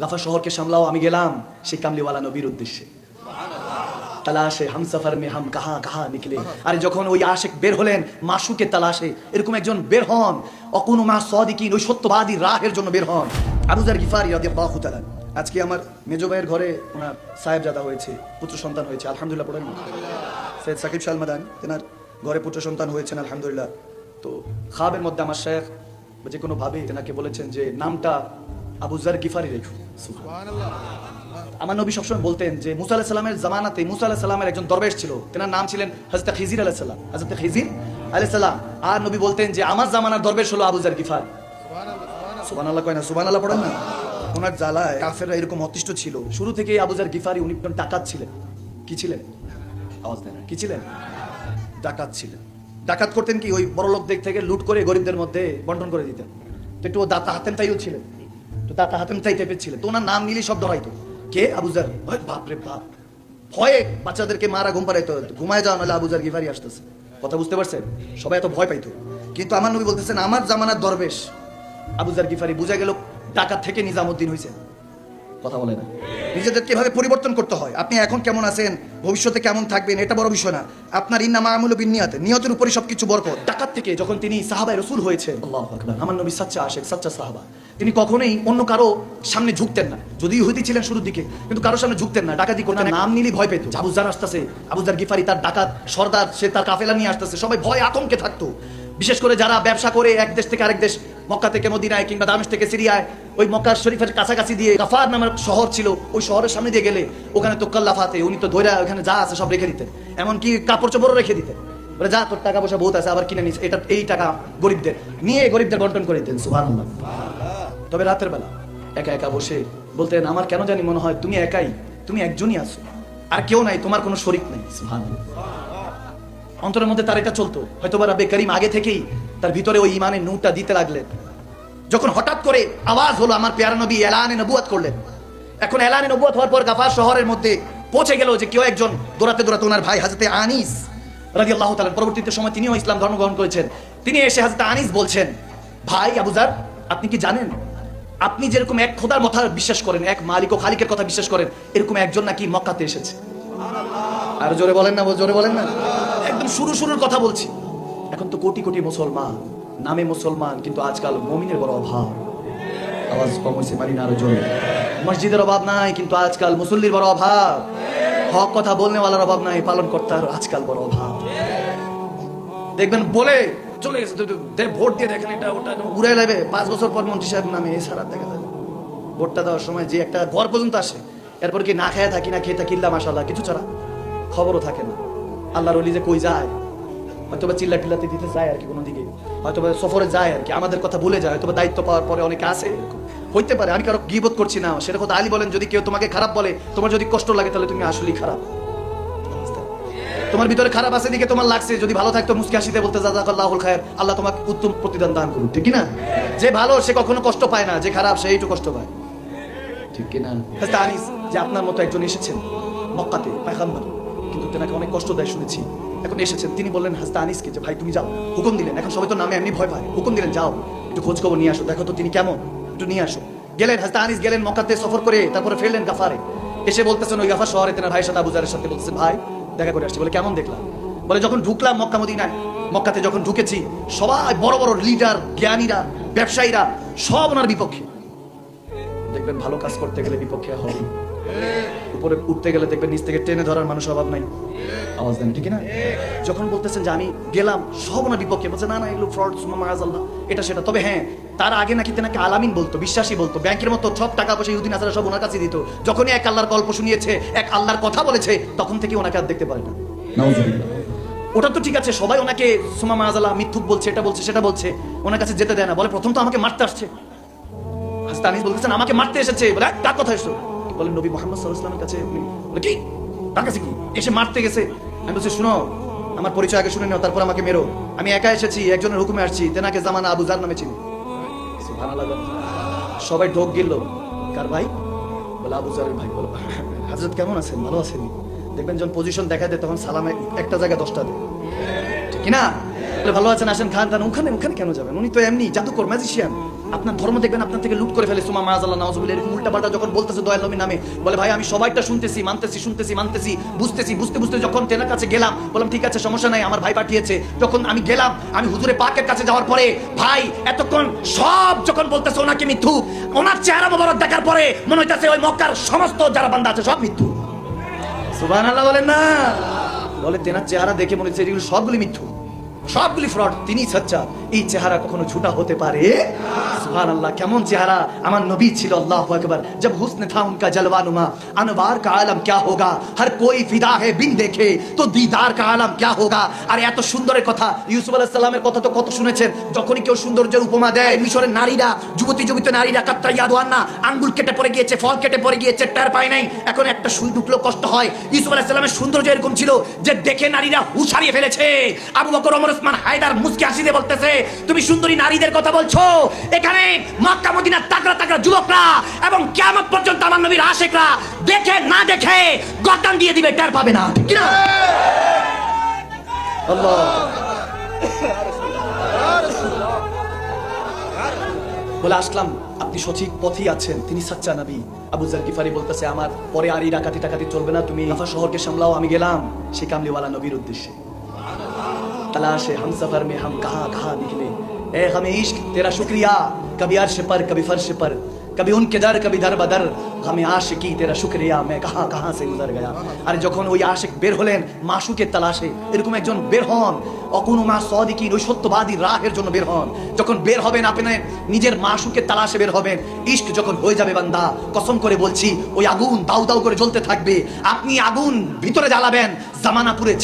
গাফা শহরকে সামলাও, আমি গেলাম সেই কামলিওয়ালা নবীর উদ্দেশ্যে। তালাশে হামসাফার মে হাম কাহা কাহা নিকলে। আরে যখন ওই আশেক বের হলেন, মাসুকে তালাশে, এরকম একজন বের হন, অকুন মা সদিকিন, ওই সত্যবাদী রাহের জন্য বের হন। আবুজার গিফারি রাদিয়াল্লাহু তাআলা আজকে আমার মেজো ভাইয়ের ঘরে ওনার সাহেব সাহেবজাদা হয়েছে, পুত্র সন্তান হয়েছে, আলহামদুলিল্লাহ পড়েন সৈয়দ সাকিব শালমাদান তেনার ঘরে পুত্র সন্তান হয়েছেন, আলহামদুলিল্লাহ। তো খাবের মধ্যে আমার শেখ যে কোনো ভাবে তেনাকে বলেছেন যে, নামটা আবুজার গিফারি রেখো। আমার নবী সবসময় বলতেন যে, মুসা আলাহ সাল্লামের জামানাতে মুসা আলাহ সাল্লামের একজন দরবেশ ছিল। তেনার নাম ছিলেন হজরত খিজির আলাহ সাল্লাম হজরত খিজির আলাহ সাল্লাম আর নবী বলতেন যে, আমার জামানার দরবেশ হলো আবুজার গিফার। সুবান আল্লাহ কয় না সুবান আল্লাহ পড়েন না? ওনার জ্বালায় কাফেররা এরকম অতিষ্ঠ ছিল। শুরু থেকে আবুজার গিফারি উনি ডাকাত ছিলেন। কি ছিলেন? আওয়াজ দেন। কি ছিলেন? ডাকাত ছিলেন। ডাকাত করতেন কি, ওই বড় লোকদের থেকে লুট করে গরিবদের মধ্যে বন্টন করে দিতেন। একটু দাতা হাতেম তাইও ছিলেন। তো দাতা হাতেম চাই টাইপের ছিলেন তো ওনার নাম নিলে সব ধরাইতো। কে? আবুজার ওই বাপ রে বাপ। ভয়ে বাচ্চাদেরকে মারা ঘুম পাড়াইতো। ঘুমায় যাওয়া নাহলে আবুজার গিফারি আসতেছে। কথা বুঝতে পারছেন? সবাই এত ভয় পাইতো। কিন্তু আমার নবী বলতেছেন, আমার জামানার দরবেশ। আবুজার গিফারি বুঝা গেল টাকা থেকে নিজামুদ্দিন হয়েছে কথা বলে না। নিজেদেরকে এভাবে পরিবর্তন করতে হয়? আপনি এখন কেমন আছেন? ভবিষ্যতে কেমন থাকবেন? এটা বড় বিষয় না। আপনার ইন্না মামুল বিন নিয়াতে নিয়তের উপরে সবকিছু বরকত। ডাকাত থেকে যখন তিনি সাহাবায় রসুল হয়েছে আল্লাহু আকবার। আমার নবী সাচ্চা আশেক সাচ্চা সাহাবা তিনি কখনোই অন্য কারও সামনে ঝুঁকতেন না। যদিও হইতে ছিলেন শুরুর দিকে কিন্তু কারোর সামনে ঝুঁকতেন না ডাকাতি করতেন। নাম নিলে ভয় পেত। আবুজার আসতেছে আবুজার গিফারি তার ডাকাত সর্দার সে তার কাফেলা নিয়ে আসতেছে। সবাই ভয় আতঙ্কে থাকতো। বিশেষ করে যারা ব্যবসা করে এক দেশ থেকে আরেক দেশ মক্কা থেকে মদিনায় কিংবা দামেশ থেকে সিরিয়ায়, ওই মক্কার শরীফের কাছাকাছি দিয়ে গাফার নামের শহর ছিল, ওই শহরের সামনে দিয়ে গেলে ওখানে তো কল্লাফাতে, উনি তো ধৈরা ওখানে যা আছে সব রেখে দিতেন। এমনকি কাপড় চোপড়ও রেখে দিতেন। বলে, যা তোর টাকা পয়সা বহুত আছে, আবার কিনে নিস। এটা, এই টাকা গরিবদের। নিয়ে গরিবদের বন্টন করে দিতেন, সুবহানাল্লাহ। তবে রাতের বেলা একা একা বসে বলতেন, আমার কেন জানি মনে হয় তুমি একাই, তুমি একজনই আছো। আর কেউ নাই, তোমার কোনো শরিক নাই। সুবহানাল্লাহ। অন্তরের মধ্যে তার এটা চলতো। হয়তো বা রাব্বে করিম আগে থেকেই তার ভিতরে ওই ইমানের নূরটা দিতে লাগলেন। যখন হঠাৎ করে আওয়াজ হলো, আমার পেয়ারা নবী এলানে নবুয়াত করলেন। এখন এলানে নবুয়াত হওয়ার পর গাফার শহরের মধ্যে পৌঁছে গেল যে কেউ একজন দৌড়াতে দৌড়াতে ওনার ভাই হাজতে আনিস রাজি আল্লাহ তালান পরবর্তীতে সময় তিনিও ইসলাম ধর্ম গ্রহণ করেছেন। তিনি এসে হাজতে আনিস বলছেন, ভাই আবুজার আপনি কি জানেন? আপনি যেরকম এক খোদার কথা বিশ্বাস করেন, এক মালিক ও খালিকের কথা বিশ্বাস করেন, এরকম একজন নাকি মক্কাতে এসেছে। আর জোরে বলেন না, জোরে বলেন না। একদম শুরু শুরুর কথা বলছি। এখন তো কোটি কোটি মুসলমান, নামে মুসলমান, কিন্তু আজকাল মমিনের বড় অভাব। আওয়াজ কম হয়েছে পারি না আরও মসজিদের অভাব নাই, কিন্তু আজকাল মুসল্লির বড় অভাব। হক কথা বলনেওয়ালার অভাব নাই পালন কর্তার আজকাল বড় অভাব। দেখবেন বলে চলে গেছে ভোট দিয়ে দেখেন এটা, ওটা উড়ে যাবে পাঁচ বছর পর মন্ত্রী সাহেব নামে এছাড়া দেখা যাবে ভোটটা দেওয়ার সময় যে একটা ঘর পর্যন্ত আসে, এরপর কি না খেয়ে থাকি, না খেয়ে থাকি, ইল্লা মাসাল্লাহ কিছু ছাড়া খবরও থাকে না। আল্লাহর অলি যে কই যায়? হয়তো বা চিল্লা টিল্লাতে দিতে যায় আর কি কোনো দিকে। হয়তো বা সফরে যায় আর কি, আমাদের কথা ভুলে যায় হয়তো বা দায়িত্ব পাওয়ার পরে অনেকে আসে হইতে পারে, আমি কারও গিবোধ করছি না। সেটা কথা আলী বলেন, যদি কেউ তোমাকে খারাপ বলে, তোমার যদি কষ্ট লাগে, তাহলে তুমি আসলেই খারাপ। তোমার ভিতরে খারাপ আছে দিকে তোমার লাগছে, যদি ভালো থাকতো মুসকি হাসিতে বলতে জাজাকাল্লাহুল খায়ের, আল্লাহ তোমাকে উত্তম প্রতিদান দান করুন ঠিক না? যে ভালো, সে কখনো কষ্ট পায় না, যে খারাপ, সে একটু কষ্ট পায়। ঠিক কিনা আনিস, যে আপনার মতো একজন এসেছেন, মক্কাতে, পায়গাম্বর। তেনাকে অনেক কষ্ট দেয় শুনেছি। এখন এসেছেন, তিনি বললেন হাজরত আনিসকে যে, ভাই, তুমি যাও, হুকুম দিলেন। এখন সবাই তো নামে এমনি ভয় পায়। হুকুম দিলেন, যাও, একটু খোঁজ খবর নিয়ে আসো। দেখো তো তিনি কেমন, একটু নিয়ে আসো। গেলেন হাজরত আনিস গেলেন মক্কাতে সফর করে, তারপরে ফেরলেন গাফারে। এসে বলতেছেন, ওই গাফার শহরে তেনার ভাইয়ের সাথে আবুজারের সাথে বলতেছেন ভাই, দেখা করে আসছি। বলে, কেমন দেখলাম? বলে, যখন ঢুকলাম মক্কা মদিনায়, মক্কাতে যখন ঢুকেছি, সবাই বড় বড় লিডার জ্ঞানীরা, ব্যবসায়ীরা, সব ওনার বিপক্ষে। দেখবেন, ভালো কাজ করতে গেলে বিপক্ষে হবে উপরে উঠতে গেলে দেখবেন নিচ থেকে টেনে ধরার মানুষ অভাব নাই। আওয়াজ দেন ঠিক না যখন বলতেছেন যে আমি গেলাম সব ওনার বিপক্ষে বলছে না না এগুলো ফ্রড আল্লাহ এটা সেটা। তবে হ্যাঁ তার আগে নাকি তেনাকে আলামিন বলতো বিশ্বাসী বলতো ব্যাংকের মতো সব টাকা পয়সা ইউদিন আসারা সব ওনার কাছে দিত। যখনই এক আল্লাহর গল্প শুনিয়েছে এক আল্লাহর কথা বলেছে তখন থেকে ওনাকে আর দেখতে পারে না। ওটা তো ঠিক আছে সবাই ওনাকে সুমা মাজালা মিথ্যুক বলছে এটা বলছে সেটা বলছে ওনার কাছে যেতে দেয় না। বলে প্রথম তো আমাকে মারতে আসছে। হাসতে আনিস বলতেছেন আমাকে মারতে এসেছে। বলে "আহ, কার কথা এসো বলেন নবী মোহাম্মদ সাল্লাহ ইসলামের কাছে বলে, কি? তার কাছে কি? এসে মারতে গেছে। আমি বলছি, শুনো, আমার পরিচয় আগে শুনে নাও, তারপর আমাকে মেরো। আমি একা এসেছি, একজনের হুকুমে আসছি, তেনাকে জামানা আবু জার নামে চিনি। সবাই ঢোক গেল কার ভাই? বলে, আবু জারের ভাই। বলো, হাজরত কেমন আছেন? ভালো আছেন? দেখবেন যখন পজিশন দেখা দেয়, তখন সালাম এক- একটা জায়গায় দশটা দেয়। ঠিক না? ভালো আছেন, আসেন, খান টান ওখানে ওখানে কেন যাবেন? উনি তো এমনি জাদুকর ম্যাজিশিয়ান আপনার ধর্ম দেখবেন, আপনার থেকে লুট করে ফেলে সুমা মায়াজাল্লাহ নাউজুবিল্লাহ এরকম উল্টা পাল্টা যখন বলতেছে দয়াল নবীর নামে, বলে, ভাই, আমি সবাইটা শুনতেছি, মানতেছি শুনতেছি, মানতেছি, বুঝতেছি, বুঝতে বুঝতে যখন তেনার কাছে গেলাম, বললাম, ঠিক আছে, সমস্যা নাই, আমার ভাই পাঠিয়েছে। যখন আমি গেলাম, আমি হুজুরে পাকের কাছে যাওয়ার পরে, ভাই, এতক্ষণ সব যখন বলতেছে ওনাকে মিথ্যু, ওনার চেহারা মোবারক দেখার পরে মনে হইতেছে ওই মক্কার সমস্ত যারা বান্দা আছে সব মিথ্যু। সুবহানাল্লাহ বলেন না। বলে, তেনার চেহারা দেখে মনে হচ্ছে এগুলো সবগুলি মিথ্যু, সবগুলি ফ্রড তিনি সচ্চা এই চেহারা কখনো ঝুটা হতে পারে? কেমন চেহারা? আমার নবী ছিল আল্লাহ জব আনবার কা আলম হোগা? হর ফিদা হে বিন দেখে, তো দিদার কা আলম হোগা? আর এত সুন্দরের কথা, ইউসুফ কথা তো কত শুনেছেন? যখনই কেউ সৌন্দর্যের উপমা দেয়, মিশরের নারীরা, যুবতী যুবিত নারীরা কাত্তা আঙ্গুল কেটে পড়ে গিয়েছে, ফল কেটে পড়ে গিয়েছে, টার পায় নাই। এখন একটা সুই ঢুকলো কষ্ট হয়। ইউসুফ আলাইহিস সৌন্দর্য এরকম ছিল যে দেখে নারীরা হুশ হারিয়ে ফেলেছে। আবু বকর অমর উসমান হায়দার মুসকে হাসিতে বলতেছে তুমি সুন্দরী নারীদের কথা বলছো? এখানে মক্কা, মদিনার তাকড়া তাকড়া যুবকরা এবং কিয়ামত পর্যন্ত আমার নবীর আশেকরা দেখে, না দেখে গর্দান দিয়ে দিবে, টের পাবে না। ঠিক বলে, আসলাম, আপনি সঠিক পথেই আছেন। তিনি সাচ্চা নবী। আবু জার বলতেছে, আমার পরে আর এই ডাকাতি টাকাতি চলবে না। তুমি শহরকে সামলাও, আমি গেলাম। সে কামলিওয়ালা নবীর উদ্দেশ্যে। तलाश है हम सफर में हम कहाँ कहाँ निकले ए हमें इश्क तेरा शुक्रिया कभी अर्श पर कभी फर्श पर कभी उनके दर कभी दर बदर हमें आशिकी तेरा शुक्रिया मैं कहाँ कहाँ से गुजर गया আর যখন ওই আশিক বের হলেন মাসুকের তালাশে এরকম একজন বের হন অগুন মা ওই রাহের জন্য বের হন। যখন বের হবেন নিজের মাসুকে তালাশে বের হবেন। যখন হয়ে যাবে বান্দা, কসম করে বলছি, ওই আগুন দাউ দাউ করে জ্বলতে থাকবে। আপনি আগুন ভিতরে জ্বালাবেন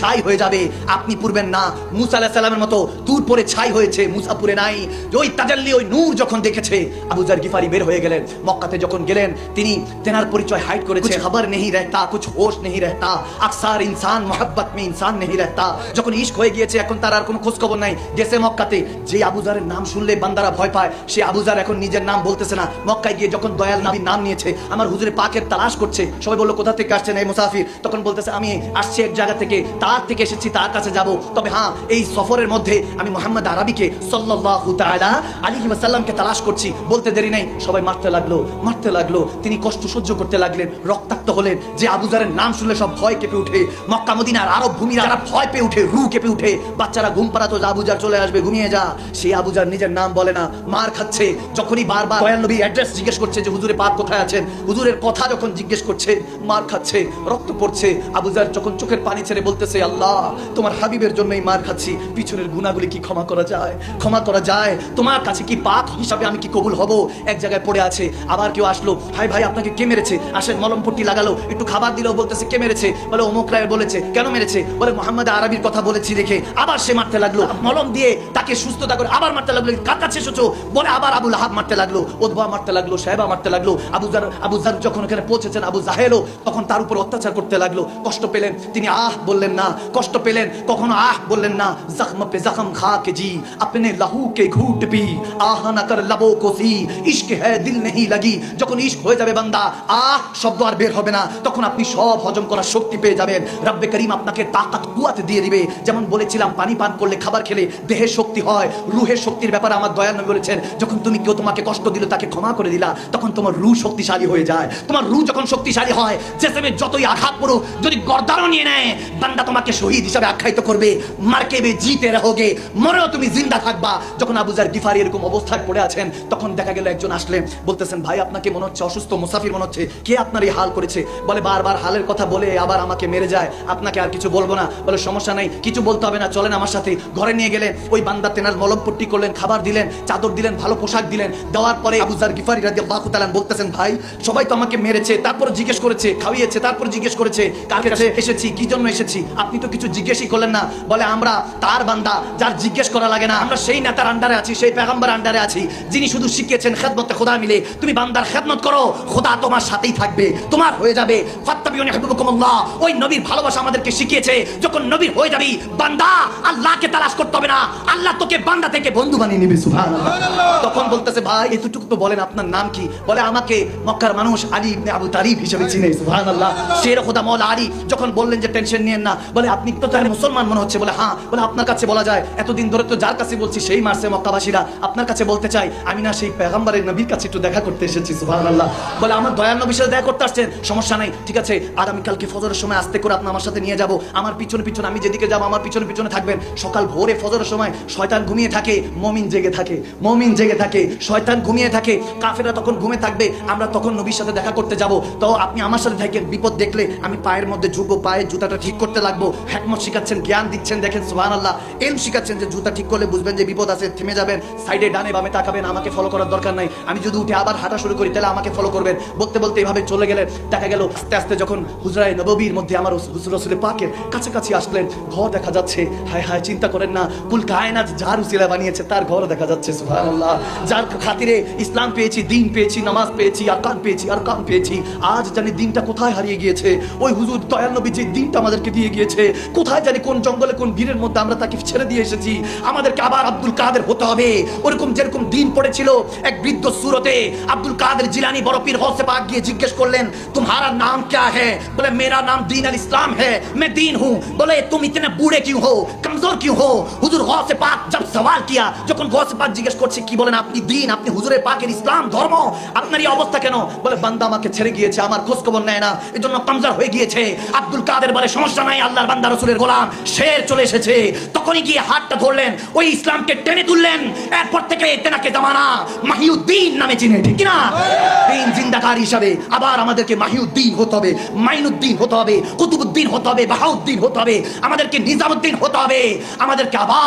ছাই হয়ে যাবে। আপনি পুরবেন না, মুসা আলাহ সাল্লামের মতো দূর পরে ছাই হয়েছে মুসাপুরে নাই। ওই তাজাল্লি, ওই নূর যখন দেখেছে আবুজার গিফারি বের হয়ে গেলেন। মক্কাতে যখন গেলেন, তিনি তেনার পরিচয় হাইট করেছে খবর নেই রেহতা, কুছ হোশ নেই রেহতা। আকসার ইনসান, মোহাব্বত মে ইনসান নেই রেহতা। যখন ইস্ক হয়ে গিয়েছে, এখন তার আর কোনো খোঁজ খবর নাই। গেছে মক্কাতে। যে আবুজারের নাম শুনলে বান্দারা ভয় পায়। সে আবুজার এখন নিজের নাম বলতেছে না। মক্কায় গিয়ে যখন দয়াল নবীর নাম নিয়েছে, আমার হুজুরে পাকের তালাশ করছে। সবাই বলল, কোথা থেকে আসছেন এই মুসাফির? তখন বলতেছে, আমি আসছি এক জায়গা থেকে। তার থেকে এসেছি, তার কাছে যাব। তবে হ্যাঁ এই সফরের মধ্যে আমি মোহাম্মদ আরবিকে সাল্লাল্লাহু তাআলা আলাইহি ওয়াসাল্লামকে তালাশ করছি। বলতে দেরি নাই। সবাই মারতে লাগল মারতে লাগল। তিনি কষ্ট সহ্য করতে লাগলেন, রক্তাক্ত হলেন। যে আবুজারের নাম শুনলে সব ভয় কেঁপে উঠে। মক্কা মদিনার আরব ভূমিরা ভয় পেয়ে উঠে রু কেঁপে উঠে। বাচ্চারা ঘুম পাড়াতো আবুজার চলে আসবে, ঘুমিয়ে যা। সেই আবুজার নিজের নাম বলে না, মার খাচ্ছে। যখনই বারবার দয়াল অ্যাড্রেস জিজ্ঞেস করছে যে, হুজুরে পাক কোথায় আছেন? হুজুরের কথা যখন জিজ্ঞেস করছে, মার খাচ্ছে, রক্ত পড়ছে, আবুজার যখন চোখের পানি ছেড়ে বলতেছে, আল্লাহ, তোমার হাবিবের জন্যই মার খাচ্ছি, পিছনের গুণাগুলি কি ক্ষমা করা যায়? ক্ষমা করা যায়। তোমার কাছে কি পাক হিসাবে আমি কি কবুল হব? এক জায়গায় পড়ে আছে, আবার কেউ আসলো ভাই ভাই, আপনাকে কে মেরেছে? আসেন, মলম পট্টি লাগালো, একটু খাবার দিলেও বলতেছে, কে মেরেছে? বলে অমুক রায় বলেছে, কেন মেরেছে? বলে, মোহাম্মদ আরবির কথা বলেছি দেখে। আবার আবার সে মারতে লাগল। মলম দিয়ে তাকে সুস্থতা করে আবার মারতে লাগল। কার কাছে এসেছ? বলে আবার আবুল হাব মারতে লাগল। ওদবা মারতে লাগল, সাহেবা মারতে লাগল। আবু জার আবু জার যখন ওখানে পৌঁছেছেন, আবু জাহেলও তখন তার উপর অত্যাচার করতে লাগল। কষ্ট পেলেন। তিনি আহ বললেন না। কষ্ট পেলেন। কখনো আহ বললেন না। জখম পে জখম খা কে জি। আপনি লাহু কে ঘুট পি। আহ না কর লাবো কোসি ইশক হ্যায় দিল নেহি লাগি। যখন ইশক হয়ে যাবে বান্দা, আহ শব্দ আর বের হবে না। তখন আপনি সব হজম করার শক্তি পেয়ে যাবেন। রব্বে করিম আপনাকে তাকাত কুয়াত দিয়ে দিবে। যেমন বলেছিলাম পানি পান করলে, খাবার খেলে দেহের শক্তি হয়, রুহের শক্তির ব্যাপারে আমার দয়াল নবী বলেছেন, যখন তুমি কেউ তোমাকে কষ্ট দিল, তাকে ক্ষমা করে দিলা, তখন তোমার রু শক্তিশালী হয়ে যায়। তোমার রু যখন শক্তিশালী হয়, জেসেমে যতই আঘাত করো যদি গর্দানও নিয়ে নেয়, বান্দা তোমাকে শহীদ হিসাবে আখ্যায়িত করবে। মার্কেবে জিতে রহোগে, মরেও তুমি জিন্দা থাকবা। যখন আবুজার গিফারি এরকম অবস্থায় পড়ে আছেন, তখন দেখা গেল একজন আসলেন বলতেছেন, ভাই, আপনাকে মনে হচ্ছে অসুস্থ, মুসাফির মনে হচ্ছে। কে আপনার এই হাল করেছে? বলে, বারবার হালের কথা বলে আবার আমাকে মেরে যায়। আপনাকে আর কিছু বলব না। বলে, সমস্যা নাই, কিছু বলতে হবে না, চলেন আমার সাথে, ঘরে নিয়ে গেলেন, ওই বান্দা তেনার মলম পট্টি করলেন, খাবার দিলেন, চাদর দিলেন, ভালো পোশাক দিলেন। দেওয়ার পরে আবুজার গিফারি রাজি আল্লাহ তালান বলতেছেন, ভাই, সবাই তো আমাকে মেরেছে, তারপর জিজ্ঞেস করেছে খাওয়িয়েছে তারপর জিজ্ঞেস করেছে, কার কাছে এসেছি, কি জন্য এসেছি? আপনি তো কিছু জিজ্ঞেসই করলেন না। বলে, আমরা, তার বান্দা, যার জিজ্ঞেস করা লাগে না, আমরা সেই নেতার আন্ডারে আছি, সেই পেগাম্বার আন্ডারে আছি, যিনি শুধু শিখিয়েছেন খেদমতে খোদা মিলে। তুমি বান্দার খেদমত করো, খোদা তোমার সাথেই থাকবে, তোমার হয়ে যাবে। ফাত্তাবিউনি হাবিবুকুমুল্লাহ, ওই নবীর ভালোবাসা আমাদেরকে শিখিয়েছে, যখন নবীর হয়ে যাবি, বান্দা আল্লাহকে তালাশ করতে হবে না। আল্লাহ তোকে বান্দা থেকে বন্ধু বানিয়ে নিবে তখন বলতেছে ভাই এতটুকু তো বলেন আপনার নাম কি? বলে আমাকে মক্কার মানুষ আলী ইবনে আবু তালিব হিসেবে চিনে সুবহানাল্লাহ। শের খোদা মৌলা আলী যখন বললেন যে টেনশন নিয়েন না। বলে আপনি তো তাহলে মুসলমান মনে হচ্ছে। বলে হ্যাঁ। বলে আপনার কাছে বলা যায় এতদিন ধরে তো যার কাছে বলছি সেই মারছে মক্কাবাসীরা। আপনার কাছে বলতে চাই আমি না সেই পেগাম্বারের নবীর কাছে একটু দেখা করতে এসেছি সুবহানাল্লাহ। বলে আমার দয়াল নবীর সাথে দেখা করতে আসছেন সমস্যা নাই ঠিক আছে আগামীকালকে ফজরের সময় আসতে করে আপনি আমার সাথে নিয়ে যাব। আমার পিছনে পিছনে আমি যেদিকে যাব আমার পিছনে পিছনে থাকবেন। সকাল ভোরে ফজরের সময় শয়তান ঘুমিয়ে থাকে, মমিন জেগে থাকে, মমিন জেগে থাকে, শয়তান ঘুমিয়ে থাকে। কাফেরা তখন ঘুমে থাকবে, আমরা তখন নবীর সাথে দেখা করতে যাব। তো আপনি আমার সাথে থাকেন, বিপদ দেখলে আমি পায়ের মধ্যে ঝুঁকবো পায়ে জুতাটা ঠিক করতে লাগবো। হ্যাকমত শিখাচ্ছেন, জ্ঞান দিচ্ছেন, দেখেন সুহান আল্লাহ এম শিখাচ্ছেন যে জুতা ঠিক করলে বুঝবেন যে বিপদ আছে, থেমে যাবেন, সাইডে ডানে বামে তাকাবেন, আমাকে ফলো করার দরকার নাই। আমি যদি উঠে আবার হাঁটা শুরু করি, তাহলে আমাকে ফলো করবেন। বলতে বলতে এভাবে চলে গেলেন, দেখা গেল আস্তে আস্তে যখন হুজরায় নববীর মধ্যে আমার হুজুর রসুলের পাকের কাছাকাছি আসলেন, ঘর দেখা যাচ্ছে। হায় হায়, চিন্তা করেন না কুল কায়নাত যার উসিলা বানিয়েছে তার ঘর দেখা যাচ্ছে সুবহানাল্লাহ যার খাতিরে ইসলাম পেয়েছি দিন পেয়েছি নামাজ পেয়েছি আরকান পেয়েছি আরকান পেয়েছি আজ জানি দিনটা কোথায় হারিয়ে গিয়েছে ওই হুজুর দয়াল নবী যে দিনটা আমাদেরকে দিয়ে গিয়েছে কোথায় জানি কোন জঙ্গলে কোন বীরের মধ্যে আমরা তাকে ছেড়ে দিয়ে এসেছি আমাদেরকে আবার আব্দুল কাদের হতে হবে ওরকম যেরকম দিন পড়েছিল এক বৃদ্ধ সুরতে আব্দুল কাদের জিলানি বড় পীর হসে পাক গিয়ে জিজ্ঞেস করলেন तुम्हारा नाम क्या है बोले मेरा नाम दीन अल इस्लाम है मैं दीन हूँ बोले तुम इतने बूढ़े क्यों हो कमजोर क्यों हो হুজুর গসে পাক জব সওয়াল কিয়া, যখন গসে পাক জিজ্ঞেস করছে, কি বলেন আপনি দিন? আপনি হুজুরের পাকের ইসলাম, ধর্ম? আপনার এই অবস্থা কেন? বলে, বান্দা আমাকে ছেড়ে গিয়েছে, আমার খোঁজ খবর নেয় না। এজন্য কমজোর হয়ে গিয়েছে। আব্দুল কাদের বলে, সমস্যা নাই, আল্লাহর বান্দা রসুলের গোলাম, শের চলে এসেছে। তখনই গিয়ে হাতটা ধরলেন, ওই ইসলামকে টেনে তুললেন। এরপর থেকে তেনাকে জামানা মাহিউদ্দিন নামে চিনে, ঠিক না দিন জিন্দাকার হিসাবে আবার আমাদেরকে মাহিউদ্দিন হতে হবে, মাইনুদ্দিন হতে হবে, কুতুবুদ্দিন হতে হবে, বাহাউদ্দিন হতে হবে, আমাদেরকে নিজামুদ্দিন হতে হবে, আমাদেরকে আবার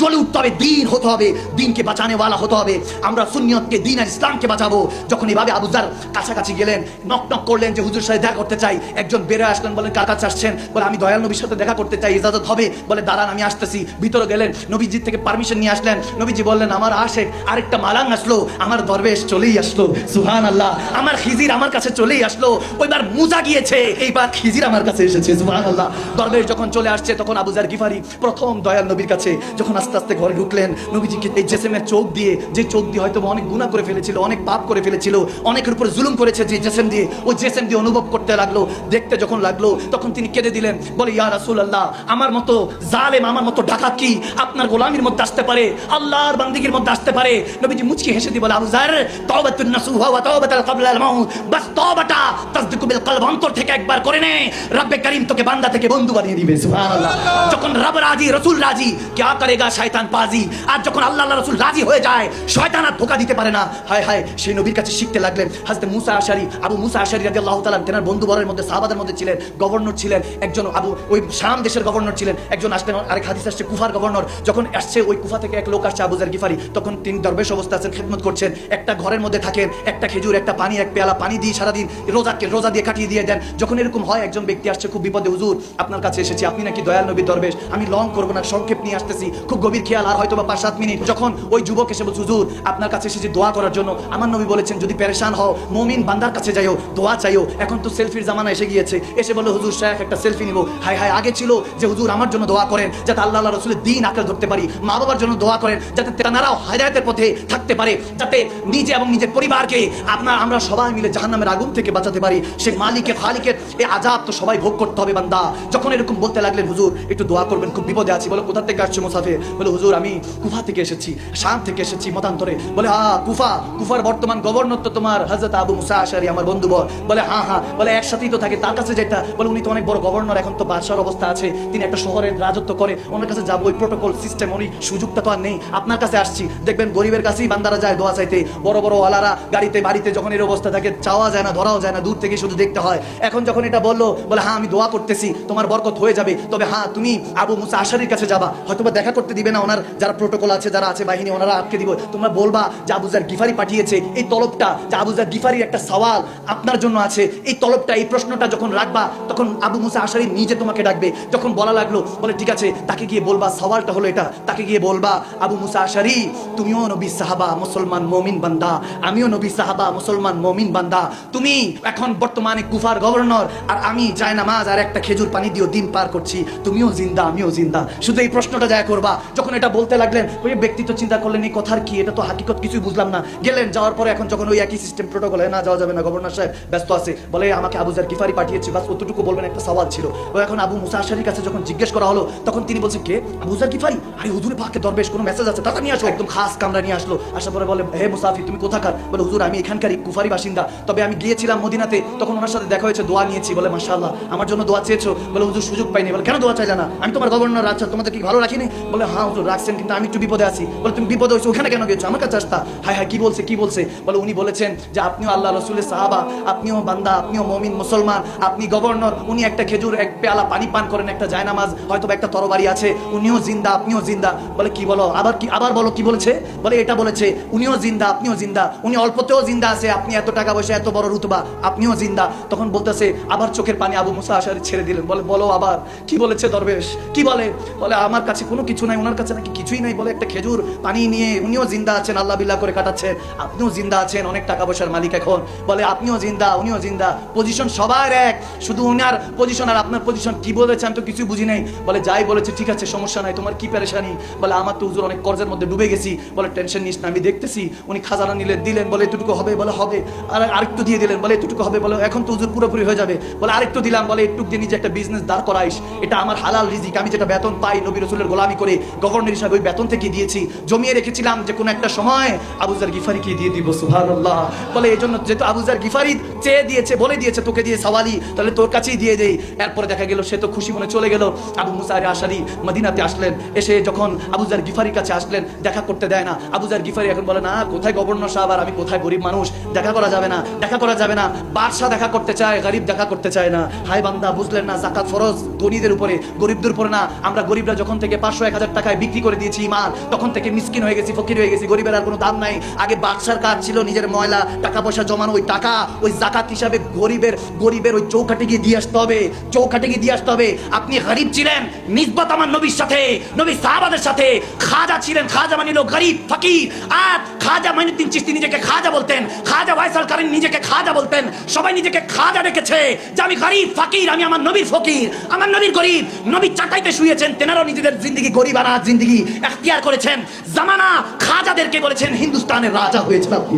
জ্বলে উঠতে হবে, দিন হতে হবে, দিনকে বাঁচানে ওয়ালা হতে হবে। আমরা সুন্নিয়তকে, দিন আর ইসলামকে বাঁচাবো। যখন এভাবে আবুজার কাছাকাছি গেলেন নক নক করলেন যে হুজুর সাথে দেখা করতে চাই। একজন বেরো আসলেন, বলেন, কার কাছে আসছেন? বলে, আমি দয়াল নবীর সাথে দেখা করতে চাই, ইজাজত হবে। বলে, দাঁড়ান, আমি আসতেছি। ভিতরে গেলেন, নবীজির থেকে পারমিশন নিয়ে আসলেন। নবীজি বললেন, আমার আশেক আরেকটা মালাং আসলো, আমার দরবেশ চলেই আসলো সুহান আল্লাহ আমার খিজির আমার কাছে চলেই আসলো। ওইবার মুজা গিয়েছে, এইবার খিজির আমার কাছে এসেছে সুহান আল্লাহ দরবেশ যখন চলে আসছে, তখন আবুজার গিফারি প্রথম দয়াল নবীর কাছে যখন আস্তে আস্তে ঘরে ঢুকলেন, নবীজিকে এই জেসেমের চোখ দিয়ে, যে চোখ দিয়ে হয়তো অনেক গুণা করে ফেলেছিল, অনেক পাপ করে ফেলেছিল, অনেকের উপর জুলুম করেছে যে জেসেম দিয়ে, ওই জেসেম দিয়ে অনুভব করতে লাগল, দেখতে যখন লাগল, তখন তিনি কেঁদে দিলেন, বলে, ইয়া রাসূল আল্লাহ আমার মতো জালেম, আমার মতো ডাকাত কি? আপনার গোলামির মধ্যে আসতে পারে, আল্লাহর বান্দিগির মধ্যে আসতে পারে? নবীজি মুচকি হেসে দিয়ে বলে আবু জার, তাওবাতুন নাসুহা ওয়া তাওবাতাল ক্বাবলা আল মাউত, বাস তওবাটা তাসদিকু বিল কলব, অন্তর থেকে একবার করে নে, রব্বে করিম তোকে বান্দা থেকে বন্ধু বানিয়ে দিবে, সুবহানাল্লাহ। যখন রব রাজি, রাসূল রাজি কি করেগা শয়তান পাজি আর যখন আল্লাহ আল্লাহ রাসূল রাজি হয়ে যায় শয়তান আর ধোকা দিতে পারে না হায় হায় সেই নবীর কাছে শিখতে লাগলেন। হযরত মুসা আশারি, আবু মুসা আশারি রাদিয়াল্লাহু তাআলা তেনার বন্ধু বরের মধ্যে, সাহাবাদের মধ্যে ছিলেন, গভর্নর ছিলেন, একজন আবু, ওই শাম দেশের গভর্নর ছিলেন, একজন আসলেন, আরেক হাদিস আসছে, কুফার গভর্নর। যখন আসছে, ওই কুফা থেকে এক লোক আসছে আবুজার গিফারি, তখন তিনি দরবেশ অবস্থা আছেন, খেদমত করছেন। একটা ঘরের মধ্যে থাকেন, একটা খেজুর, একটা পানি, এক পেয়ালা পানি দিয়ে সারাদিন রোজাকে, রোজা দিয়ে কাটিয়ে দিয়ে দেন। যখন এরকম হয়, একজন ব্যক্তি আসছে, খুব বিপদে, হুজুর, আপনার কাছে এসেছি, আপনি নাকি দয়াল নবী দরবেশ? আমি লং করব না, সংক্ষেপ নিয়ে আসতেছি খুব গভীর খেয়াল, আর হয়তো বা পাঁচ, সাত মিনিট। যখন ওই যুবক এসে বলছে, হুজুর, আপনার কাছে এসেছি দোয়া করার জন্য। আমার নবী বলেছেন, যদি পেরেশান হও, মমিন বান্দার কাছে যাইও, দোয়া চাইও। এখন তো সেলফির জামানা এসে গিয়েছে। এসে বলে হুজুর শেখ একটা সেলফি নিব। হাই হাই আগে ছিল যে, হুজুর, আমার জন্য দোয়া করেন, যাতে আল্লাহ আল্লাহ রসুলের দিন আঁকড়ে ধরতে পারি। মা বাবার জন্য দোয়া করেন, যাতে তেনারাও হায়দায়তের পথে থাকতে পারে, যাতে নিজে এবং নিজের পরিবারকে আপনার, আমরা সবাই মিলে জাহান্নামের আগুন থেকে বাঁচাতে পারি। সেই মালিকের, খালিকের এই আজাব তো সবাই ভোগ করতে হবে, বান্দা। যখন এরকম বলতে লাগলেন, হুজুর, একটু দোয়া করবেন, খুব বিপদে আছি। বলে, কোথা থেকে আসছো? মুসাফে বলে, হুজুর, আমি কুফা থেকে এসেছি, শাম থেকে এসেছি মতান্তরে। বলে, হা কুফা, কুফার বর্তমান গভর্নর তো তোমার হজরত আবু মুসা আশারি, আমার বন্ধু বল বলে হ্যাঁ হ্যাঁ বলে, একসাথেই তো থাকে, তার কাছে যেটা। বলে, উনি তো অনেক বড় গভর্নর, এখন তো বাদশার অবস্থা আছে, তিনি একটা শহরের রাজত্ব করে, ওনার কাছে যাব, ওই প্রোটোকল সিস্টেম উনি সুযোগটা তো আর নেই। আপনার কাছে আসছি, দেখবেন গরিবের কাছেই বান্দারা যায় দোয়া চাইতে। বড় বড় ওয়ালারা গাড়িতে, বাড়িতে যখন এর অবস্থা থাকে, চাওয়া যায় না, ধরাও যায় না, দূর থেকে শুধু দেখতে হয়। এখন যখন এটা বলল, বলে হ্যাঁ আমি দোয়া করতেছি, তোমার বরকত হয়ে যাবে। তবে হ্যাঁ তুমি আবু মুসা আশারির কাছে যাবা। হয়তো বা দেখা করতে দিবে না ওনার যারা প্রোটোকল আছে, যারা আছে বাহিনী, ওনারা আটকে দিব। তোমরা বলবা যে আবুজার গিফারি পাঠিয়েছে। এই তলবটা যে আবুজার গিফারির একটা সওয়াল আপনার জন্য আছে। এই তলবটা, এই প্রশ্নটা যখন রাখবা, তখন আবু মুসা আশারি নিজে তোমাকে ডাকবে। যখন বলা লাগল, বলে, ঠিক আছে। তাকে গিয়ে বলবা, সওয়ালটা হলো এটা। তাকে গিয়ে বলবা, আবু মুসা আশারি, তুমিও নবী সাহাবা, মুসলমান মমিন বান্দা। আমিও নবী সাহাবা, মুসলমান মমিন বান্দা। তুমি এখন বর্তমানে কুফার গভর্নর, আর আমি যায় নামাজ আর একটা খেজুর পানি দিও দিন পার করছি। তুমিও জিন্দা, আমিও জিন্দা। শুধু এই প্রশ্নটা যায় করবা। যখন এটা বলতে লাগলেন, ওই ব্যক্তি তো চিন্তা করলেন, এই কথার কি? এটা তো হাকিকত, কিছুই বুঝলাম না। গেলেন, যাওয়ার পরে এখন যখন ওই একই সিস্টেম প্রোটোকলে না, যাওয়া যাবে না গভর্নর সাহেব ব্যস্ত আছে। বলে, আমাকে আবুজার গিফারি পাঠিয়েছে। বাস অতটুকু বলবেন, একটা সওয়াল ছিল। ও এখন আবু মুসা আশারির কাছে যখন জিজ্ঞেস করা হলো, তখন তিনি বলছেন, কে? আবুজার গিফারি? আরে, হুজুরে পাকে দরবেশ, কোনো মেসেজ আছে? তাড়াতাড়ি নিয়ে আসো। একদম খাস কামরা নিয়ে আসলো। আসার পরে বলে, হে মুসাফি তুমি কোথাকার? বলে, হুজুর, আমি এখানকারই কুফারি বাসিন্দা। তবে আমি গিয়েছিলাম মদিনাতে, তখন ওনার সাথে দেখা হয়েছে, দোয়া নিয়েছি। বলে, মাশাআল্লাহ, আমার জন্য দোয়া চেয়েছো। বলে, হুজুর, সুযোগ পাইনি। বলে, কেন দোয়া চাইলে না? আমি তোমার গভর্নর আচ্ছা তোমাদের কি ভালো রাখিনি বলে হ্যাঁ হুজুর, রাখছেন, কিন্তু আমি একটু বিপদে আছি। বলে, তুমি বিপদে হয়েছো, ওখানে কেন গেছো আমার কাছে আসতা। হায় হায়, কি বলছে কি বলছে? বলে, উনি বলেছেন যে, আপনিও আল্লাহ রসুলের সাহাবা, আপনিও বান্দা, আপনিও মমিন, মুসলমান, আপনি গভর্নর, উনি একটা খেজুর, এক পেয়ালা পানি পান করেন, একটা জায়নামাজ, হয়তো একটা তরবারি আছে, উনিও জিন্দা, আপনিও জিন্দা। বলে, কি বলো, আবার কি, আবার বলো, কি বলেছে? বলে, এটা বলেছে, উনিও জিন্দা, আপনিও জিন্দা, উনি অল্পতেও জিন্দা আছে, আপনি এত টাকা পয়সা, এত বড় রুতবা, আপনিও জিন্দা। তখন বলতেছে, আবার চোখের পানি আবু মুসা আশারি ছেড়ে দিলেন। বলে, বলো আবার, কি বলেছে দরবেশ? কি বলে? বলে, আমার কাছে কোনো কিছু নাই, ওনার কাছে নাকি কিছুই নাই বলে একটা খেজুর পানি নিয়ে উনিও জিন্দা আছেন, আল্লাহ বিল্লাহ করে কাটাচ্ছেন। আপনিও জিন্দা আছেন, অনেক টাকা পয়সার মালিক এখন। বলে, আপনিও জিন্দা, উনিও জিন্দা পজিশন সবার এক। শুধু উনার পজিশন আর আপনার পজিশন কি বলেছে আমি তো কিছু বুঝি নাই। বলে, যাই বলেছে, ঠিক আছে, সমস্যা নাই, তোমার কি পেরেশানি? বলে, আমার তো হুজুর অনেক কর্জের মধ্যে ডুবে গেছি। বলে টেনশন নিস না, আমি দেখতেছি, উনি খাজানা নিলে দিলেন, বলে, এতটুকু হবে, বলে, হবে। আর আরেকটু দিয়ে দিলেন, বলে, এতটুকু হবে, বলে, এখন তো হুজুর পুরোপুরি হয়ে যাবে। বলে, আরেকটু দিলাম, বলে, একটু দিয়ে নিজে একটা বিজনেস দাঁড় করাইস। এটা আমার হালাল রিজিক, আমি যেটা বেতন পাই নবী রসুলের গোলামি করে গভর্নর হিসাবে ওই বেতন থেকে দিয়েছি। জমিয়ে রেখেছিলাম যে কোনো একটা সময় আবুজার গিফারিকে দিয়ে দিব, সুবহানাল্লাহ। বলে এই জন্য যেহেতু আবুজার গিফারি চেয়ে দিয়েছে, বলে দিয়েছে তোকে দিয়ে সওয়ালি, তাহলে তোর কাছেই দিয়ে দেই। এরপরে দেখা গেল সে তো খুশি মনে চলে গেল। আবু মুসারে আশারি মদিনাতে আসলেন। এসে যখন আবুজার গিফারির কাছে আসলেন, দেখা করতে দেয় না। আবুজার গিফারি এখন বলে, না, কোথায় গভর্নর সাহেব আর আমি কোথায় গরিব মানুষ? দেখা করা যাবে না, দেখা করা যাবে না। বাদশাহ দেখা করতে চায়, গরিব দেখা করতে চায় না। হাই বান্দা, বুঝলেন না, জাকাত ফরজ ধনীদের উপরে, গরিবদের উপরে না। আমরা গরিবরা যখন থেকে পাঁচশো এক হাজার টাকায় বিক্রি করে দিয়েছি ইমান তখন থেকে মিসকিন হয়ে গেছি, ফকির হয়ে গেছি, গরিবের আর কোনো দাম নাই। আগে বাদশার কাজ ছিল নিজের ময়লা টাকা পয়সা জমানো, ওই টাকা, ওই জাকাত হিসাবে গরিবের গরিবের ওই চৌকাটে গিয়ে দিয়ে আসতে হবে। চৌকাটে গিয়ে দিয়ে আসতে হবে। আপনি গরিব ছিলেন, নিসবত আমার নবীর সাথে, নবী সাহাবাদের সাথে। খাজা ছিলেন, খাজা মানিল গরিব, ফকির। আর খাজা মাইনুদ্দিন চিস্তি নিজেকে খাজা বলতেন, খাজা ভাইসাল কারিন নিজেকে খাজা বলতেন। সবাই নিজেকে খাজা রেখেছে যে আমি গরিব, ফকির, আমি আমার নবীর ফকির, আমার নবীর গরিব। নবী চাটাইতে শুয়েছেন, তেনারাও নিজেদের জিন্দগি গরিব আনা জিন্দগি এখতিয়ার করেছেন। জামানা খাজাদেরকে বলেছেন, হিন্দুস্তানের রাজা হয়েছিল আপনি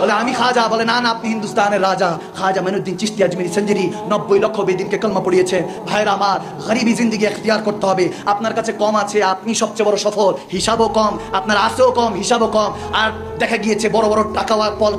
বলে, আমি খাজা। বলে, না না, আপনি হিন্দুস্তানের রাজা। খাজা মাইনুদ্দিন চিস্তি আজমিরি সঞ্জরি নব্বই লক্ষ বেদিনকে কলমা পড়িয়েছে। ভাইরা আমার, গরিবি জিন্দগি এখতিয়ার করতে হবে। আপনার কাছে কম আছে, আপনি সবচেয়ে বড় সফল। হিসাবও কম, আপনার আছেও কম, হিসাবও কম। আর দেখা গিয়েছে, বড় বড় টাকা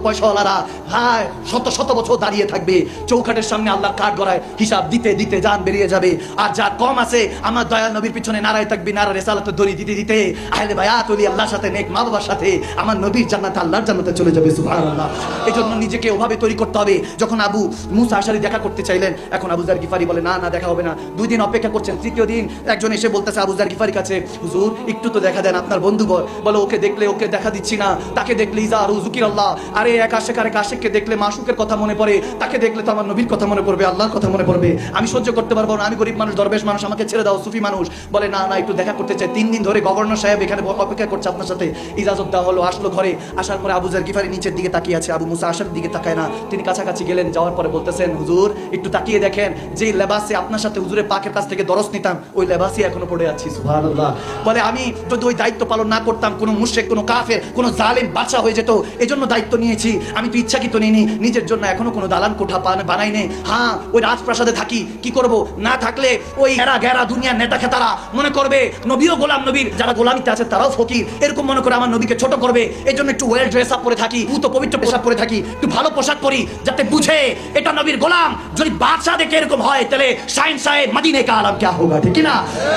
পয়সাওয়ালারা হ্যাঁ শত শত বছর দাঁড়িয়ে থাকবে। চৌখাটের সামনে আল্লাহর কাঠ গড়ায় হিসাব দিতে দিতে যান, বেরিয়ে যাবে। আর যার কম আছে, আমার দয়াল নবীর পিছনে নারায় থাকবি নারা রেসালাতে দড়ি দিতে দিতে। আহলে বায়াত ওলি আল্লাহর সাথে, নেক মা বাবার সাথে। আমার নবীর জান্নাতে আল্লাহর জান্নাতে চলে যাবে, সুবহানাল্লাহ। এই জন্য নিজেকে ওভাবে তৈরি করতে হবে। যখন আবু মুসা আশারি দেখা করতে চাইলেন, এখন আবু জার গিফারি বলে, না না, দেখা হবে না। দুই দিন অপেক্ষা করছেন। তৃতীয় দিন একজন এসে বলতেছে আবু জার গিফারি কাছে, হুজুর, একটু তো দেখা দেন আপনার বন্ধু বল। ওকে দেখলে ওকে দেখা দিচ্ছি না। তাকে দেখলে ইজা আর উজুকির আল্লাহ আরে, এক আশেক, আরেক আশেককে দেখলে মাসুকের কথা মনে পড়ে। তাকে দেখলে তো আমার নবীর কথা মনে পড়বে, আল্লাহর কথা মনে পড়বে। আমি সহ্য করতে পারব না। আমি গরিব মানুষ, দরবেশ মানুষ, আমাকে ছেড়ে দাও, সুফি মানুষ। বলে, না না একটু দেখা করতে চাই তিন দিন ধরে গভর্নর সাহেব এখানে অপেক্ষা করছে আপনার সাথে। ইজাজত দেওয়া হলো, আসলো ঘরে, আসার পরে আবু জার নিচের দিকে তাকিয়ে আছে। আবু মুসা আসার দিকে তাকায় না। তিনি কাছাকাছি গেলেন, যাওয়ার পরে বলতেছেন, হুজুর, একটু তাকিয়ে দেখেন। যে লেবাসে আপনার সাথে হুজুরের পাকের কাছ থেকে দরস নিতাম, ওই লেবাসই এখনও পড়ে আছি, সুবহানাল্লাহ। বলে, আমি যদি ওই দায়িত্ব পালন না করতাম, কোনো মুশরিক, কোনো কাফের, কোনো জালেম বাদশা হয়ে যেত। এজন্য দায়িত্ব নিয়েছি। আমি তো ইচ্ছাকৃত নিইনি। নিজের জন্য এখনও কোনো দালান কোঠা বানাই নেই। হ্যাঁ ওই রাজপ্রাসাদে থাকি। কি করব? না থাকলে ওই ঘেরা ঘেরা দুনিয়ার নেতা খেতারা মনে করবে। নবীও গোলাম নবীর, যারা গোলামিতে আছে তারাও ফকির। এরকম মনে করে আমার নবীকে ছোট করবে। এই জন্য একটু ওয়েল ড্রেস আপ পরে থাকি তো পবিত্র পোশাক পরে থাকি, একটু ভালো পোশাক পরি, যাতে বুঝে এটা নবীর গোলাম। যদি বাদশাহ দেখে এরকম হয়, তাহলে সাইন সাহেব মাদিনে কা আলাম কে হোগা, ঠিক না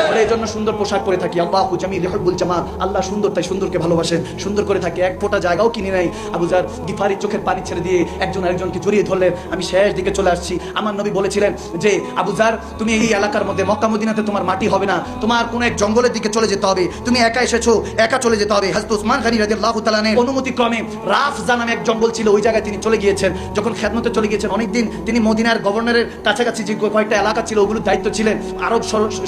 বলে এই জন্য সুন্দর পোশাক পরে থাকি। আল্লাহ জামিল রেহবুল জামাল। আল্লাহ সুন্দর, তাই সুন্দরকে ভালোবাসেন। সুন্দর করে থাকে, এক ফোঁটা জায়গাও কিনে নাই। আবুজার গিফারি চোখের পানি ছেড়ে দিয়ে একজন আরেকজনকে জড়িয়ে ধরলেন। আমি শেষ দিকে চলে আসছি। আমার নবী বলেছিলেন যে, আবু আবুজার তুমি এই এলাকার মধ্যে মক্কা মদিনাতে তোমার মাটি হবে না। তোমার কোন এক জঙ্গলের দিকে চলে যেতে হবে। তুমি একা এসেছ, একা চলে যেতে হবে। হাজরত উসমান গানি রাদিয়াল্লাহু তাআলার অনুমতি ক্রমে রাফজা নামে এক জঙ্গল ছিল, ওই জায়গায় তিনি চলে গিয়েছেন। যখন খেদমতে চলে গিয়েছেন, অনেকদিন তিনি মদিনার গভর্নরের কাছাকাছি যে কয়েকটা এলাকা ছিল, ওগুলোর দায়িত্ব ছিলেন। আরব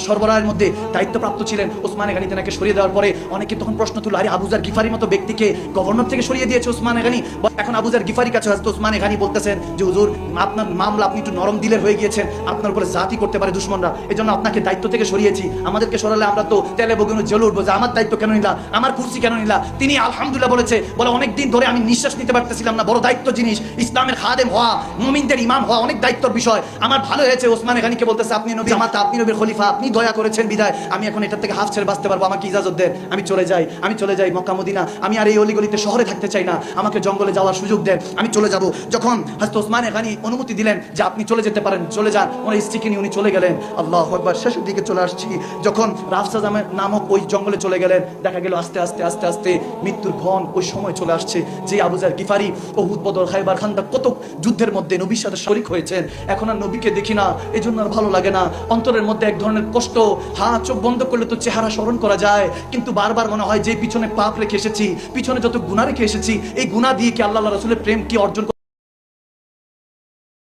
সরবরাহের মধ্যে দায়িত্বপ্রাপ্ত ছিলেন ওসমান গানি। তেনাকে সরিয়ে দেওয়ার পরে অনেকে তখন প্রশ্ন তুলল, আরে আবুজার গিফারির মতো ব্যক্তিকে গভর্নর থেকে সরিয়ে দিয়েছে ওসমান গানি? এখন আবুজার গিফারি কাছে হাজরত ওসমান গানি বলতেছেন যে, হুজুর, আপনার মামলা আপনি একটু নরম দিলের হয়ে গিয়েছেন। আপনার উপরে জাতি করতে পারে দুশ্মনরা। এই জন্য আপনাকে দায়িত্ব থেকে সরিয়েছি। আমাদেরকে সরালে আমরা তো তেলে বগুনো জেলে উঠবো। যে আমার দায়িত্ব কেন নিলা? আমার কুর্সি কেন নিলা? তিনি আলহামদুলিল্লাহ বলেছে, বলে অনেক দিন ধরে আমি নিঃশ্বাস নিতে পারতেছিলাম না, বড় দায়িত্ব জিনিস, ইসলামের খাদেম হওয়া, মুমিনদের ইমাম হওয়া অনেক দায়িত্ব কষ্টকর বিষয়। আমার ভালো হয়েছে, ওসমান এখানিকে বলতেছে, আপনি নবী, জামাতা, আপনি নবীর খলিফা, আপনি দয়া করেছেন বিদায়। আমি এখন এটার থেকে হাফ ছেড়ে বাঁচতে পারব, আমাকে ইজাজত দেন। আমি চলে যাই, আমি চলে যাই মক্কা মদিনা। আমি আর এই অলিগলিতে শহরে থাকতে চাই না। আমাকে জঙ্গলে যাওয়ার সুযোগ দেন, আমি চলে যাব। যখন হাজরত ওসমান এখানি অনুমতি দিলেন যে আপনি চলে যেতে পারেন, চলে যান, ওনার স্ত্রীকে নিয়ে উনি চলে গেলেন। আল্লাহ একবার শেষের দিকে চলে আসছি। যখন রাফসা নামক ওই জঙ্গলে চলে গেলেন। দেখা গেল আস্তে আস্তে আস্তে আস্তে মৃত্যুর ক্ষণ ওই সময় চলে আসছে যে আবুজার গিফারি, ওহুদ বদর, খাইবার খান্দা কত যুদ্ধের মধ্যে নবীর সাথে শরিক হয়েছেন। এখন আর নবীকে দেখি না এই জন্য আর ভালো লাগে না। অন্তরের মধ্যে এক ধরনের কষ্ট, হা, চোখ বন্ধ করলে তো চেহারা স্মরণ করা যায়। কিন্তু বারবার মনে হয় যে পিছনে পাপ রেখে এসেছি, পিছনে যত গুণা রেখে এসেছি, এই গুণা দিয়ে কি আল্লাহ রসুলের প্রেম কি অর্জন